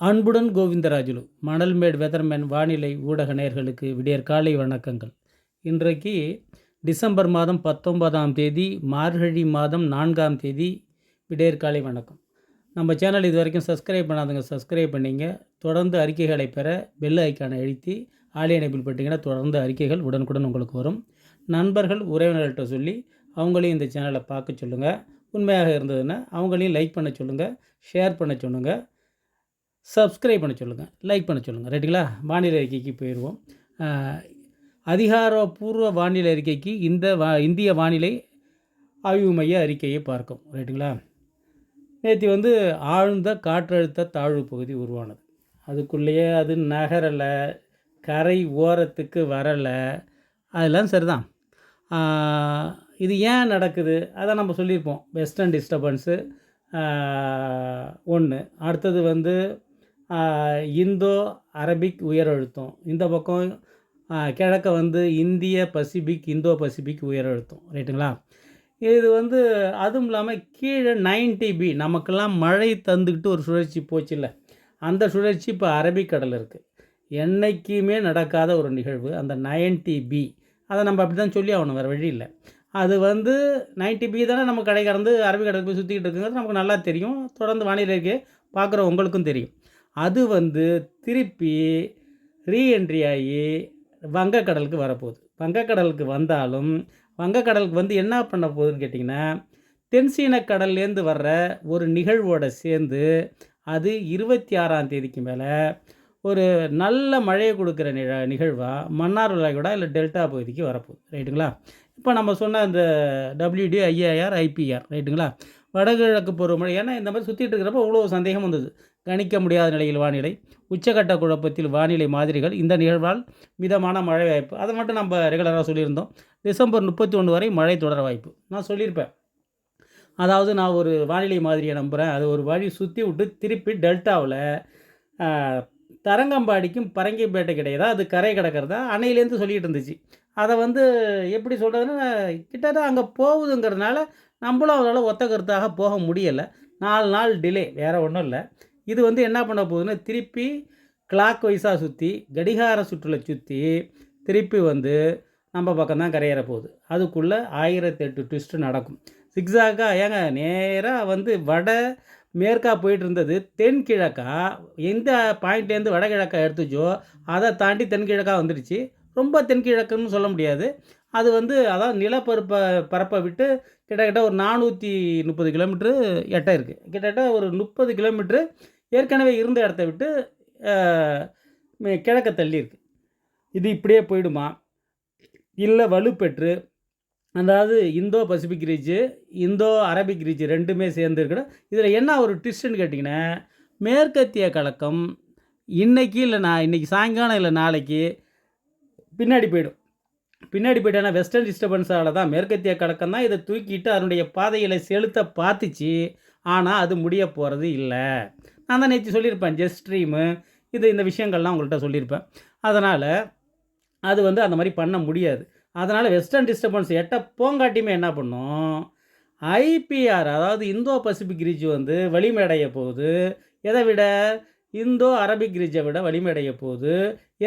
அன்புடன் கோவிந்தராஜுலு மணல்மேடு வெதர்மேன் வானிலை ஊடக நேர்களுக்கு விடியற் காலை வணக்கங்கள். இன்றைக்கு டிசம்பர் மாதம் பத்தொன்பதாம் தேதி மார்கழி மாதம் நான்காம் தேதி விடியற் காலை வணக்கம். நம்ம சேனல் இது வரைக்கும் சப்ஸ்கிரைப் பண்ணாதவங்க சப்ஸ்கிரைப் பண்ணிங்க. தொடர்ந்து அறிக்கைகளை பெற பெல் ஐக்கானை அழுத்தி ஆலிய இணைப்பில் பட்டிங்கன்னா தொடர்ந்து அறிக்கைகள் உடனுக்குடன் உங்களுக்கு வரும். நண்பர்கள் உறவினர்கள்ட்ட சொல்லி அவங்களையும் இந்த சேனலை பார்க்க சொல்லுங்கள் உண்மையாக இருந்ததுன்னா அவங்களையும் லைக் பண்ண சொல்லுங்கள் ஷேர் பண்ண சொல்லுங்கள் சப்ஸ்கிரைப் பண்ண சொல்லுங்கள் லைக் பண்ண சொல்லுங்கள் ரைட்டுங்களா வானிலை அறிக்கைக்கு போயிடுவோம் அதிகாரப்பூர்வ வானிலை அறிக்கைக்கு இந்த வா இந்திய வானிலை ஆய்வு மைய அறிக்கையை பார்க்கும். ரைட்டுங்களா நேற்று வந்து ஆழ்ந்த காற்றழுத்த தாழ்வு பகுதி உருவானது. அதுக்குள்ளேயே அது நகரலை கரை ஓரத்துக்கு வரலை அதெல்லாம் சரிதான். இது ஏன் நடக்குது? அதை நம்ம சொல்லியிருப்போம். வெஸ்டர்ன் டிஸ்டர்பன்ஸு ஒன்று அடுத்தது வந்து இந்தோ அரபிக் உயரழுத்தம். இந்த பக்கம் கிழக்க வந்து இந்திய பசிபிக் இந்தோ பசிபிக் உயரழுத்தம். ரைட்டுங்களா? இது வந்து அதுவும் இல்லாமல் கீழே 90 பி நமக்கெல்லாம் மழை தந்துக்கிட்டு ஒரு சுழற்சி போச்சுல்ல. அந்த சுழற்சி இப்போ அரபிக்கடல் இருக்குது என்னைக்குமே நடக்காத ஒரு நிகழ்வு அந்த 90 பி. அதை நம்ம அப்படி தான் சொல்லி ஆகணும் வேறு வழி இல்லை. அது வந்து 90 பி தானே நம்ம கடை கடந்து அரபிக்கடல் போய் சுற்றிக்கிட்டு இருக்குங்கிறது நமக்கு நல்லா தெரியும். தொடர்ந்து வானிலை இருக்கே பார்க்குற உங்களுக்கும் தெரியும். அது வந்து திருப்பி ரீஎன்ட்ரி ஆகி வங்கக்கடலுக்கு வரப்போகுது. வங்கக்கடலுக்கு வந்தாலும் வங்கக்கடலுக்கு வந்து என்ன பண்ண போகுதுன்னு கேட்டிங்கன்னா தென்சீன கடல்லேருந்து வர்ற ஒரு நிகழ்வோட சேர்ந்து அது இருபத்தி ஆறாம் தேதிக்கு மேலே ஒரு நல்ல மழையை கொடுக்குற நிழ நிகழ்வாக மன்னார் விளையாடா இல்லை டெல்டா பகுதிக்கு வரப்போகுது. ரைட்டுங்களா? இப்போ நம்ம சொன்ன அந்த டபிள்யூடி ஐஏஆர் ஐபிஆர் ரைட்டுங்களா? வடகிழக்கு பருவமழை ஏன்னா இந்த மாதிரி சுற்றிட்டு இருக்கிறப்ப அவ்வளோ சந்தேகம் வந்தது. கணிக்க முடியாத நிலையில் வானிலை. உச்சகட்ட குழப்பத்தில் வானிலை மாதிரிகள் இந்த நிகழ்வால் மிதமான மழை வாய்ப்பு. அதை மட்டும் நம்ம ரெகுலராக சொல்லியிருந்தோம். டிசம்பர் முப்பத்தி ஒன்று வரை மழை தொடர வாய்ப்பு. நான் சொல்லியிருப்பேன். அதாவது நான் ஒரு வானிலை மாதிரியை நம்புகிறேன் அது ஒரு வழி சுற்றி விட்டு திருப்பி டெல்டாவில் தரங்கம்பாடிக்கும் பரங்கிப்பேட்டை கிடையாது. அது கரை கிடக்கிறதா அணையிலேருந்து சொல்லிகிட்டு இருந்துச்சு. அதை வந்து எப்படி சொல்கிறதுன்னா கிட்டத்தட்ட அங்கே போகுதுங்கிறதுனால நம்மளும் அவரால் ஒத்த கருத்தாக போக முடியலை. நாலு நாள் டிலே வேறு ஒன்றும் இல்லை. இது வந்து என்ன பண்ண போகுதுன்னா திருப்பி கிளாக் வைஸாக சுற்றி கடிகார சுற்றுல சுற்றி திருப்பி வந்து நம்ம பக்கம் தான் கரையேற போகுது. அதுக்குள்ளே ஆயிரத்தி எட்டு ட்விஸ்ட்டு நடக்கும். சிக்ஸாக்கா ஏங்க நேராக வந்து வட மேற்கா போயிட்டு இருந்தது தென்கிழக்கா எந்த பாயிண்ட்லேருந்து வடகிழக்கா எடுத்துச்சோ அதை தாண்டி தென்கிழக்கா வந்துடுச்சு. ரொம்ப தென்கிழக்குன்னு சொல்ல முடியாது. அது வந்து அதாவது நிலப்பரப்பை பரப்பை விட்டு கிட்டத்தட்ட ஒரு நானூற்றி முப்பது கிலோமீட்ரு எட்ட இருக்குது கிட்டத்தட்ட ஒரு முப்பது கிலோமீட்ரு ஏற்கனவே இருந்த இடத்த விட்டு கிழக்க தள்ளி இருக்குது இது இப்படியே போயிடுமா? இல்லை வலுப்பெற்று அதாவது Indo Pacific ridge Indo Arabic ridge ரெண்டுமே சேர்ந்து இருக்கணும். இதில் என்ன ஒரு ட்விஸ்ட்னு கேட்டிங்கன்னா மேற்கத்திய கலக்கம் இன்னைக்கு இல்லை நான் இன்னைக்கு சாயங்காலம் இல்லை நாளைக்கு பின்னாடி போயிடும். பின்னாடி போயிட்டேன்னா வெஸ்டர்ன் டிஸ்டர்பன்ஸால் தான் மேற்கத்திய கலக்கம் தான் இதை தூக்கிட்டு அதனுடைய பாதைகளை செலுத்த பார்த்துச்சு. ஆனால் அது முடிய போகிறது இல்லை. நான் தான் நேற்று சொல்லியிருப்பேன் ஜெட் ஸ்ட்ரீமு இது இந்த விஷயங்கள்லாம் உங்கள்கிட்ட சொல்லியிருப்பேன். அதனால் அது வந்து அந்த மாதிரி பண்ண முடியாது. அதனால் வெஸ்டர்ன் டிஸ்டர்பன்ஸ் எட்ட போங்காட்டியுமே என்ன பண்ணும்? ஐபிஆர் அதாவது இந்தோ பசிபிக் ரிஜ் வந்து வலிமையடைய போகுது. எதை விட? இந்தோ அரபிக் ரீஜை விட வலிமையடைய போகுது.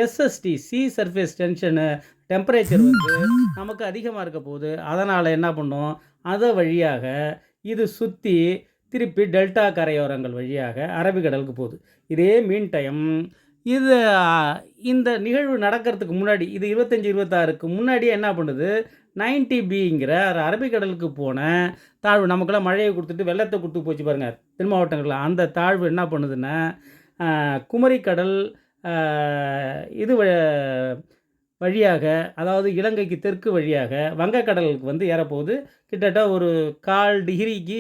SST sea surface tension temperature வந்து நமக்கு அதிகமாக இருக்க போகுது. அதனால் என்ன பண்ணும்? அதை வழியாக இது சுற்றி திருப்பி டெல்டா கரையோரங்கள் வழியாக அரபிக்கடலுக்கு போகுது. இதே மீன் டைம். இது இந்த நிகழ்வு நடக்கிறதுக்கு முன்னாடி இது இருபத்தஞ்சி இருபத்தாறுக்கு முன்னாடியே என்ன பண்ணுது? 90 பிங்கிற அரபிக்கடலுக்கு போன தாழ்வு நமக்கெல்லாம் மழையை கொடுத்துட்டு வெள்ளத்தை கொடுத்து போச்சு பாருங்கள் தென் மாவட்டங்களில். அந்த தாழ்வு என்ன பண்ணுதுன்னா குமரிக்கடல் இது வ- வழியாக அதாவது இலங்கைக்கு தெற்கு வழியாக வங்கக்கடலுக்கு வந்து ஏறப்போகுது. கிட்டத்தட்ட ஒரு கால் டிகிரிக்கு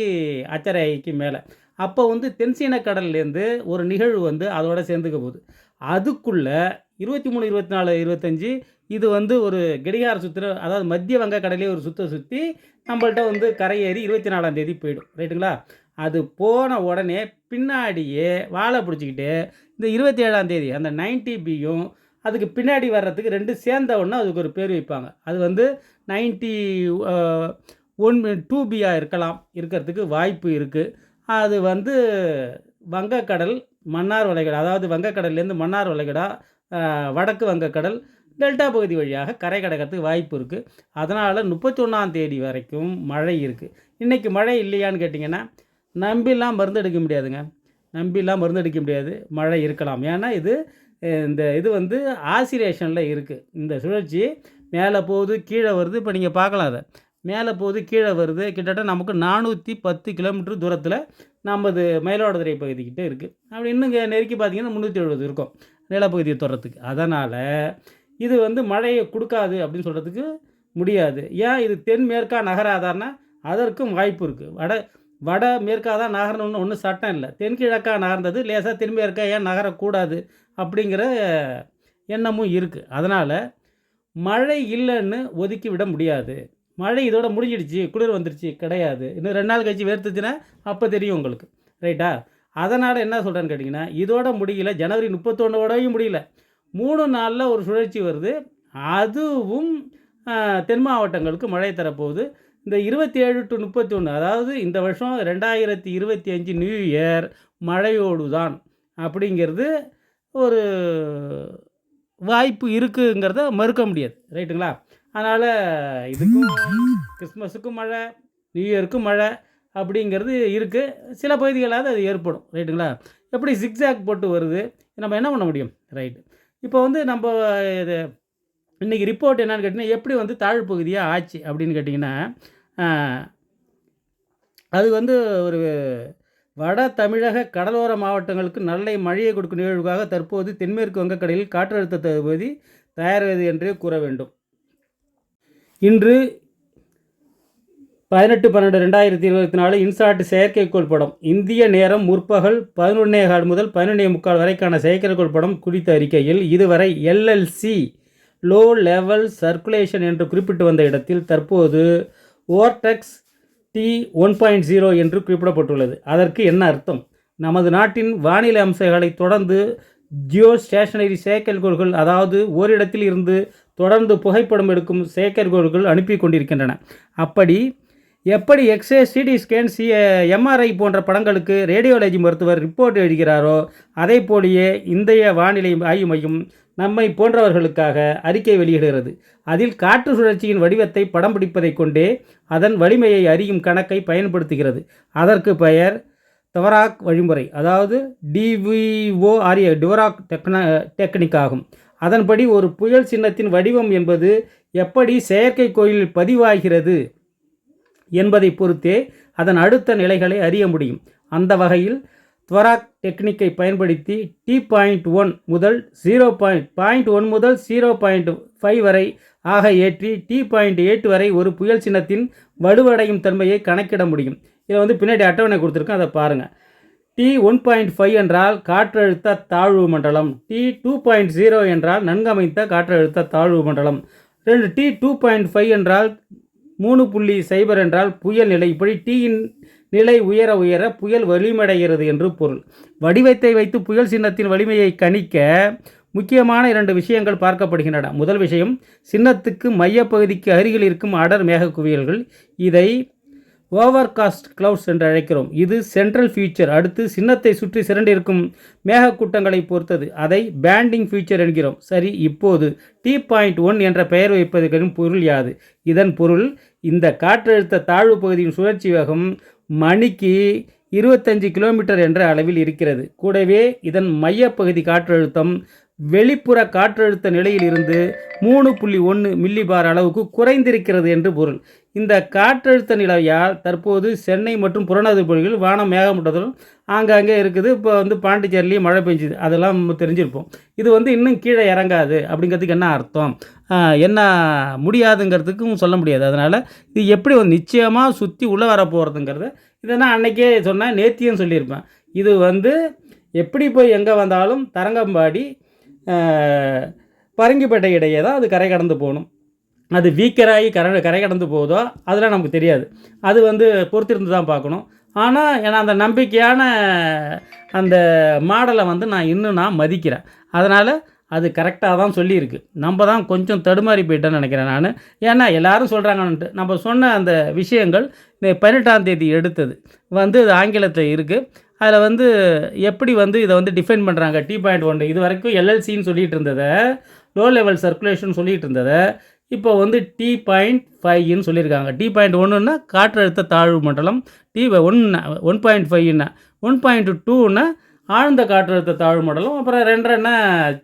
அச்சரேகைக்கு மேலே. அப்போ வந்து தென்சீன கடல்லேருந்து ஒரு நிகழ்வு வந்து அதோட சேர்ந்துக்க போகுது. அதுக்குள்ளே இருபத்தி மூணு இருபத்தி நாலு இருபத்தஞ்சி இது வந்து ஒரு கடிகார சுற்றுற அதாவது மத்திய வங்கக்கடலே ஒரு சுற்ற சுற்றி நம்மள்ட்ட வந்து கரையேறி இருபத்தி நாலாம் தேதி போயிடும். ரைட்டுங்களா? அது போன உடனே பின்னாடியே வாழை பிடிச்சிக்கிட்டு இந்த இருபத்தி ஏழாம் தேதி அந்த 90 பியும் அதுக்கு பின்னாடி வர்றதுக்கு ரெண்டு சேர்ந்த ஒன்று அதுக்கு ஒரு பேர் வைப்பாங்க. அது வந்து நைன்ட்டி ஒன் டூ பியாக இருக்கலாம். இருக்கிறதுக்கு வாய்ப்பு இருக்குது அது வந்து வங்கக்கடல் மன்னார் வளைகுடா அதாவது வங்கக்கடல்லேருந்து மன்னார் வளைகுடா வடக்கு வங்கக்கடல் டெல்டா பகுதி வழியாக கரை கடக்கிறதுக்கு வாய்ப்பு இருக்குது அதனால் முப்பத்தொன்னாம் தேதி வரைக்கும் மழை இருக்குது இன்றைக்கி மழை இல்லையான்னு கேட்டிங்கன்னா நம்பிலாம் மருந்து எடுக்க முடியாதுங்க. நம்பிலாம் மருந்து அடிக்க முடியாது. மழை இருக்கலாம். ஏன்னா இது இந்த இது வந்து ஆசிரேஷனில் இருக்குது இந்த சுழற்சி மேலே போகுது கீழே வருது. இப்போ நீங்கள் பார்க்கலாம் அதை. மேலே போகுது கீழே வருது. கிட்டத்தட்ட நமக்கு நானூற்றி பத்து கிலோமீட்டர் தூரத்தில் நமது மயிலாடுதுறை பகுதிக்கிட்டே இருக்குது அப்படி இன்னும் இங்கே நெருக்கி பார்த்தீங்கன்னா முந்நூற்றி எழுபது இருக்கும். நிலப்பகுதியை தொடரத்துக்கு அதனால் இது வந்து மழையை கொடுக்காது அப்படின்னு சொல்கிறதுக்கு முடியாது. ஏன்? இது தென்மேற்கா நகராதான்னா அதற்கும் வாய்ப்பு இருக்குது வட வட மேற்கா தான் நகரணும்னு ஒன்றும் சட்டம் இல்லை. தென்கிழக்கா நகர்ந்தது லேசாக தென்மேற்கா ஏன் நகரக்கூடாது? அப்படிங்கிற எண்ணமும் இருக்குது அதனால் மழை இல்லைன்னு ஒதுக்கி விட முடியாது. மழை இதோட முடிஞ்சிடுச்சு குளிர் வந்துடுச்சு கிடையாது. இன்னும் ரெண்டு நாள் கழிச்சு வேர்த்துச்சுன்னா அப்போ தெரியும் உங்களுக்கு. ரைட்டா அதனால் என்ன சொல்கிறேன்னு கேட்டிங்கன்னா இதோட முடியல ஜனவரி முப்பத்தொன்னோடையும் முடியல. மூணு நாளில் ஒரு சுழற்சி வருது. அதுவும் தென் மாவட்டங்களுக்கு மழை தரப்போகுது. இந்த இருபத்தி ஏழு டு முப்பத்தி ஒன்று அதாவது இந்த வருஷம் ரெண்டாயிரத்தி இருபத்தி அஞ்சு நியூ இயர் மழையோடு தான் அப்படிங்கிறது ஒரு வாய்ப்பு இருக்குங்கிறத மறுக்க முடியாது. ரைட்டுங்களா? அதனால் இதுக்கும் கிறிஸ்மஸுக்கும் மழை நியூ இயருக்கும் மழை அப்படிங்கிறது இருக்குது சில பகுதிகளாவது அது ஏற்படும். ரைட்டுங்களா? எப்படி சிக்ஸாக் போட்டு வருது? நம்ம என்ன பண்ண முடியும்? ரைட்டு. இப்போ வந்து நம்ம இது இன்றைக்கி ரிப்போர்ட் என்னென்னு கேட்டிங்கன்னா எப்படி வந்து தாழ் பகுதியாக ஆச்சு அப்படின்னு கேட்டிங்கன்னா அது வந்து ஒரு வட தமிழக கடலோர மாவட்டங்களுக்கு நல்ல மழையை கொடுக்கும் நிகழ்வுக்காக தற்போது தென்மேற்கு வங்கக்கடலில் காற்றழுத்த தகுதி தயாராகுது என்றே கூற வேண்டும். இன்று பதினெட்டு பன்னெண்டு ரெண்டாயிரத்தி இருபத்தி நாலு இன்சாட் செயற்கைக்கோள் படம். இந்திய நேரம் முற்பகல் பதினொன்னே கால் முதல் பதினொன்னே முக்கால் வரைக்கான செயற்கைக்கோள் படம் குறித்த அறிக்கையில் இதுவரை எல்எல்சி லோ லெவல் சர்க்குலேஷன் என்று குறிப்பிட்டு வந்த இடத்தில் தற்போது vortex D one point zero என்று குறிப்பிடப்பட்டுள்ளது. அதற்கு என்ன அர்த்தம்? நமது நாட்டின் வானிலை அம்சங்களை தொடர்ந்து ஜியோ ஸ்டேஷனரி செயற்கைக்கோள்கள் அதாவது ஓரிடத்தில் இருந்து தொடர்ந்து புகைப்படம் எடுக்கும் செயற்கைக்கோள்கள் அனுப்பி கொண்டிருக்கின்றன. அப்படி எப்படி x ray CT scan C MRI போன்ற படங்களுக்கு ரேடியோலஜி மருத்துவர் ரிப்போர்ட் எழுகிறாரோ அதே போலயே இந்திய வானிலை ஆய்வு மையம் நம்மை போன்றவர்களுக்காக அறிக்கை வெளியிடுகிறது. அதில் காற்று சுழற்சியின் வடிவத்தை படம் பிடிப்பதைக் கொண்டே அதன் வலிமையை அறியும் கணக்கை பயன்படுத்துகிறது. அதற்கு பெயர் தவராக் வழிமுறை அதாவது டிவிஓஆர்ஏ டிவராக் டெக்ன டெக்னிக் ஆகும். அதன்படி ஒரு புயல் சின்னத்தின் வடிவம் என்பது எப்படி செயற்கைக்கோளில் பதிவாகிறது என்பதை பொறுத்தே அதன் அடுத்த நிலைகளை அறிய முடியும். அந்த வகையில் துவராக் டெக்னிக்கை பயன்படுத்தி டி பாயிண்ட் ஒன் முதல் ஜீரோ பாயிண்ட் பாயிண்ட் ஒன் முதல் ஜீரோ பாயிண்ட் ஃபைவ் வரை ஆக ஏற்றி டி பாயிண்ட் எயிட் வரை ஒரு புயல் சின்னத்தின் வலுவடையும் தன்மையை கணக்கிட முடியும். இதில் வந்து பின்னாடி அட்டவணை கொடுத்துருக்கோம் அதை பாருங்கள் டி ஒன் பாயிண்ட் ஃபைவ் என்றால் காற்றழுத்த தாழ்வு மண்டலம். டி டூ பாயிண்ட் ஜீரோ என்றால் நன்கமைத்த காற்றழுத்த தாழ்வு மண்டலம். ரெண்டு டி டூ பாயிண்ட் ஃபைவ் என்றால் மூணு புள்ளி சைபர் என்றால் புயல் நிலை. இப்படி டீயின் நிலை உயர உயர புயல் வலிமடைகிறது என்று பொருள். வடிவத்தை வைத்து புயல் சின்னத்தின் வலிமையை கணிக்க முக்கியமான இரண்டு விஷயங்கள் பார்க்கப்படுகின்றன. முதல் விஷயம் சின்னத்துக்கு மையப்பகுதிக்கு அருகில் இருக்கும் அடர் மேக குவியல்கள். இதை ஓவர்காஸ்ட் கிளவுட்ஸ் என்று அழைக்கிறோம். இது சென்ட்ரல் ஃபியூச்சர். அடுத்து சின்னத்தை சுற்றி சிரண்டிருக்கும் மேகக்கூட்டங்களை பொறுத்தது. அதை பேண்டிங் ஃபியூச்சர் என்கிறோம். சரி இப்போது டி பாயிண்ட் ஒன் என்ற பெயர் வைப்பதற்கும் பொருள் யாது? இதன் பொருள் இந்த காற்றழுத்த தாழ்வு பகுதியின் சுழற்சி வேகம் மணிக்கு இருபத்தஞ்சு கிலோமீட்டர் என்ற அளவில் இருக்கிறது. கூடவே இதன் மையப்பகுதி காற்றழுத்தம் வெளிப்புற காற்றழுத்த நிலையிலிருந்து மூணு புள்ளி ஒன்று மில்லி பார் அளவுக்கு குறைந்திருக்கிறது என்று பொருள். இந்த காற்றழுத்த நிலையால் தற்போது சென்னை மற்றும் புறநகர் பகுதிகளில் வானம் மேகமூட்டத்துடன் ஆங்காங்கே இருக்குது. இப்போ வந்து பாண்டிச்சேரிலையும் மழை பெஞ்சுது. அதெல்லாம் தெரிஞ்சிருப்போம். இது வந்து இன்னும் கீழே இறங்காது அப்படிங்கிறதுக்கு என்ன அர்த்தம்? என்ன முடியாதுங்கிறதுக்கும் சொல்ல முடியாது. அதனால் இது எப்படி வந்து நிச்சயமாக சுற்றி உள்ளே வர போகிறதுங்கிறத இதை நான் அன்னைக்கே சொன்னால் நேத்தியும் சொல்லியிருப்பேன். இது வந்து எப்படி போய் எங்கே வந்தாலும் தரங்கம்பாடி பரங்கிப்பேட்டை இடையே தான் அது கரை கடந்து போகணும். அது வீக்கராகி கரை கரை கடந்து போகுதோ அதெல்லாம் நமக்கு தெரியாது. அது வந்து பொறுத்திருந்து தான் பார்க்கணும். ஆனால் ஏன்னா அந்த நம்பிக்கையான அந்த மாடலை வந்து நான் இன்னும் நான் மதிக்கிறேன். அதனால் அது கரெக்டாக தான் சொல்லியிருக்கு. நம்ம தான் கொஞ்சம் தடுமாறி போயிட்டேன்னு நினைக்கிறேன் நான். ஏன்னா எல்லாரும் சொல்கிறாங்கன்ட்டு நம்ம சொன்ன அந்த விஷயங்கள் பதினெட்டாம் தேதி எடுத்தது வந்து அது ஆங்கிலத்தில் இருக்குது அதில் வந்து எப்படி வந்து இதை வந்து டிஃபைன் பண்ணுறாங்க டி பாயிண்ட் ஒன் இது வரைக்கும் எல்எல்சின்னு சொல்லிகிட்டு இருந்ததை லோ லெவல் சர்க்குலேஷன் சொல்லிட்டு இருந்ததை இப்போ வந்து டி பாயிண்ட் ஃபைவ்னு சொல்லியிருக்காங்க. டி பாயிண்ட் ஒன்றுன்னா காற்றழுத்த தாழ்வு மண்டலம் டி ஒன்று ஒன் பாயிண்ட் ஃபைவ்னா ஒன் பாயிண்ட் டூன்னா ஆழ்ந்த காற்றழுத்த தாழ்வு மண்டலம் அப்புறம் ரெண்டரைன்னா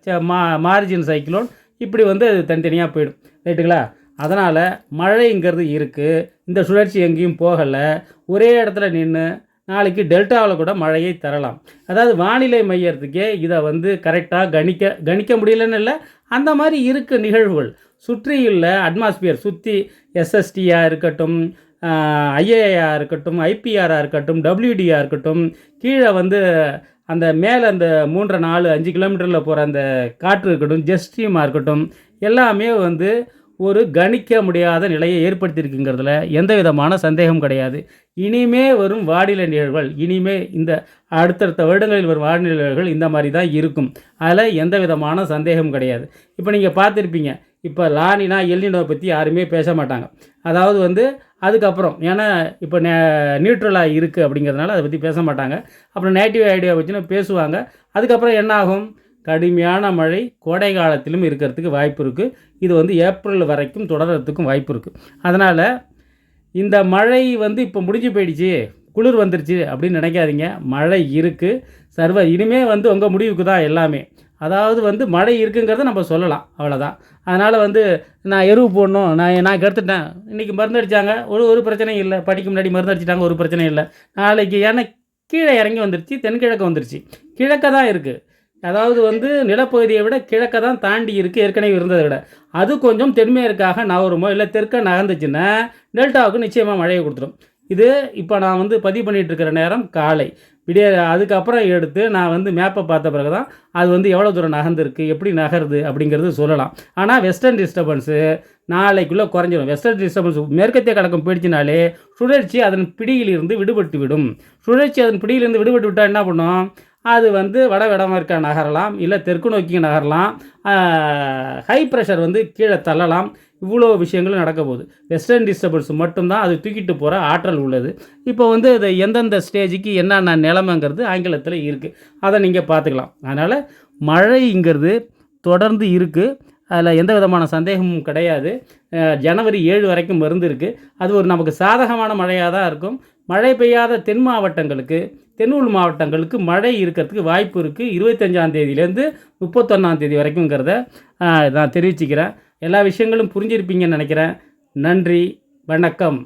ச- மா மார்ஜின் சைக்ளோன் இப்படி வந்து அது தனித்தனியாக போயிடும். ரைட்டுங்களா அதனால் மழைங்கிறது இருக்குது இந்த சுழற்சி எங்கேயும் போகலை. ஒரே இடத்துல நின்று நாளைக்கு டெல்டாவில் கூட மழையை தரலாம். அதாவது வானிலை மையத்துக்கே இதை வந்து கரெக்டாக கணிக்க கணிக்க முடியலன்னு இல்லை அந்த மாதிரி இருக்க நிகழ்வுகள். சுற்றியுள்ள அட்மாஸ்பியர் சுற்றி எஸ்எஸ்டியாக இருக்கட்டும் ஐஏஐயாக இருக்கட்டும் ஐபிஆராக இருக்கட்டும் டபிள்யூடியாக இருக்கட்டும் கீழே வந்து அந்த மேலே அந்த மூன்று நாலு அஞ்சு கிலோமீட்டரில் போகிற அந்த காற்று இருக்கட்டும் ஜெஸ்ட்ரீமாக இருக்கட்டும் எல்லாமே வந்து ஒரு கணிக்க முடியாத நிலையை ஏற்படுத்தியிருக்குங்கிறதுல எந்த விதமான சந்தேகம் கிடையாது. இனிமே வரும் வானிலை நிகழ்வுகள் இனிமே இந்த அடுத்தடுத்த வருடங்களில் வரும் வானிலை நிகழ்வுகள் இந்த மாதிரி தான் இருக்கும். அதில் எந்த விதமான சந்தேகம் கிடையாது. இப்போ நீங்கள் பார்த்துருப்பீங்க இப்போ லானினா எல்னினோ பற்றி யாருமே பேச மாட்டாங்க. அதாவது வந்து அதுக்கப்புறம் ஏன்னா இப்போ நே நியூட்ரலாக இருக்குது அப்படிங்கிறதுனால அதை பற்றி பேச மாட்டாங்க. அப்புறம் நேட்டிவ் ஐடியா வச்சுன்னு பேசுவாங்க. அதுக்கப்புறம் என்ன ஆகும்? கடுமையான மழை கோடை காலத்திலும் இருக்கிறதுக்கு வாய்ப்பு இருக்குது இது வந்து ஏப்ரல் வரைக்கும் தொடர்கிறதுக்கும் வாய்ப்பு இருக்குது அதனால் இந்த மழை வந்து இப்போ முடிஞ்சு போயிடுச்சு குளிர் வந்துருச்சு அப்படின்னு நினைக்காதீங்க. மழை இருக்குது சர்வ இனிமே வந்து உங்கள் முடிவுக்கு தான் எல்லாமே. அதாவது வந்து மழை இருக்குங்கிறத நம்ம சொல்லலாம் அவ்வளோதான் அதனால் வந்து நான் எருவு போடணும் நான் நான் கெடுத்துட்டேன். இன்றைக்கி மருந்து அடித்தாங்க ஒரு ஒரு பிரச்சனையும் இல்லை. படிக்க முன்னாடி மருந்து அடிச்சிட்டாங்க ஒரு பிரச்சனையும் இல்லை. நாளைக்கு ஏன்னா கீழே இறங்கி வந்துருச்சு தென்கிழக்கு வந்துருச்சு. கிழக்க தான் இருக்குது அதாவது வந்து நிலப்பகுதியை விட கிழக்க தான் தாண்டி இருக்குது ஏற்கனவே இருந்ததை விட. அது கொஞ்சம் தென்மேற்காக நகருமோ இல்லை தெற்க நகர்ந்துச்சுன்னா டெல்டாவுக்கு நிச்சயமாக மழையை கொடுத்துரும். இது இப்போ நான் வந்து பதிவு பண்ணிகிட்டு இருக்கிற நேரம் காலை. விடிய அதுக்கப்புறம் எடுத்து நான் வந்து மேப்பை பார்த்த பிறகு தான் அது வந்து எவ்வளோ தூரம் நகர்ந்துருக்கு எப்படி நகருது அப்படிங்கிறது சொல்லலாம். ஆனால் வெஸ்டர்ன் டிஸ்டர்பன்ஸு நாளைக்குள்ளே குறைஞ்சிடும் வெஸ்டர்ன் டிஸ்டர்பன்ஸ் மேற்கத்திய கழகம் போயிடுச்சுனாலே சுழற்சி அதன் பிடியிலிருந்து விடுபட்டு விடும் சுழற்சி அதன் பிடியிலிருந்து விடுபட்டு விட்டால் என்ன பண்ணும்? அது வந்து வட நகரலாம் இல்லை தெற்கு நோக்கி நகரலாம் ஹை ப்ரெஷர் வந்து கீழே தள்ளலாம். இவ்வளோ விஷயங்களும் நடக்க போகுது. வெஸ்டர்ன் டிஸ்டர்பன்ஸ் மட்டும்தான் அது தூக்கிட்டு போகிற ஆற்றல் உள்ளது. இப்போ வந்து அது எந்தெந்த ஸ்டேஜுக்கு என்னென்ன நிலமைங்கிறது ஆங்கிலத்தில் இருக்குது அதை நீங்கள் பார்த்துக்கலாம். அதனால் மழைங்கிறது தொடர்ந்து இருக்குது அதில் எந்த விதமான சந்தேகமும் கிடையாது. ஜனவரி ஏழு வரைக்கும் மருந்து இருக்குது அது ஒரு நமக்கு சாதகமான மழையாக தான் இருக்கும். மழை பெய்யாத தென் மாவட்டங்களுக்கு தென்னுள் மாவட்டங்களுக்கு மழை இருக்கிறதுக்கு வாய்ப்பு இருக்குது இருபத்தஞ்சாம் தேதியிலேருந்து முப்பத்தொன்னாம் தேதி வரைக்குங்கிறத நான் தெரிவிச்சுக்கிறேன். எல்லா விஷயங்களும் புரிஞ்சிருப்பீங்கன்னு நினைக்கிறேன். நன்றி வணக்கம்.